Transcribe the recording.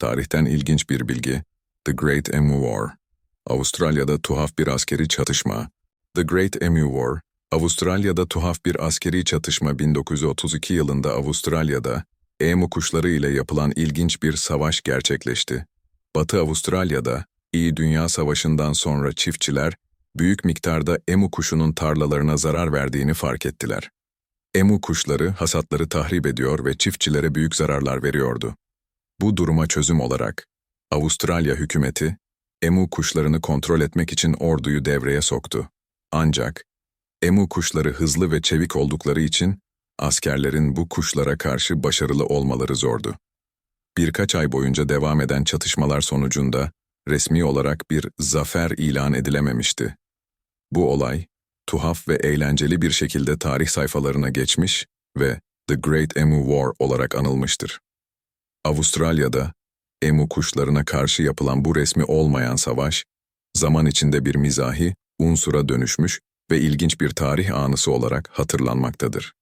Tarihten ilginç bir bilgi. The Great Emu War. Avustralya'da tuhaf bir askeri çatışma. The Great Emu War, Avustralya'da tuhaf bir askeri çatışma 1932 yılında Avustralya'da emu kuşları ile yapılan ilginç bir savaş gerçekleşti. Batı Avustralya'da İyi Dünya Savaşı'ndan sonra çiftçiler büyük miktarda emu kuşunun tarlalarına zarar verdiğini fark ettiler. Emu kuşları hasatları tahrip ediyor ve çiftçilere büyük zararlar veriyordu. Bu duruma çözüm olarak Avustralya hükümeti emu kuşlarını kontrol etmek için orduyu devreye soktu. Ancak emu kuşları hızlı ve çevik oldukları için askerlerin bu kuşlara karşı başarılı olmaları zordu. Birkaç ay boyunca devam eden çatışmalar sonucunda resmi olarak bir zafer ilan edilememişti. Bu olay, tuhaf ve eğlenceli bir şekilde tarih sayfalarına geçmiş ve The Great Emu War olarak anılmıştır. Avustralya'da emu kuşlarına karşı yapılan bu resmi olmayan savaş, zaman içinde bir mizahi unsura dönüşmüş ve ilginç bir tarih anısı olarak hatırlanmaktadır.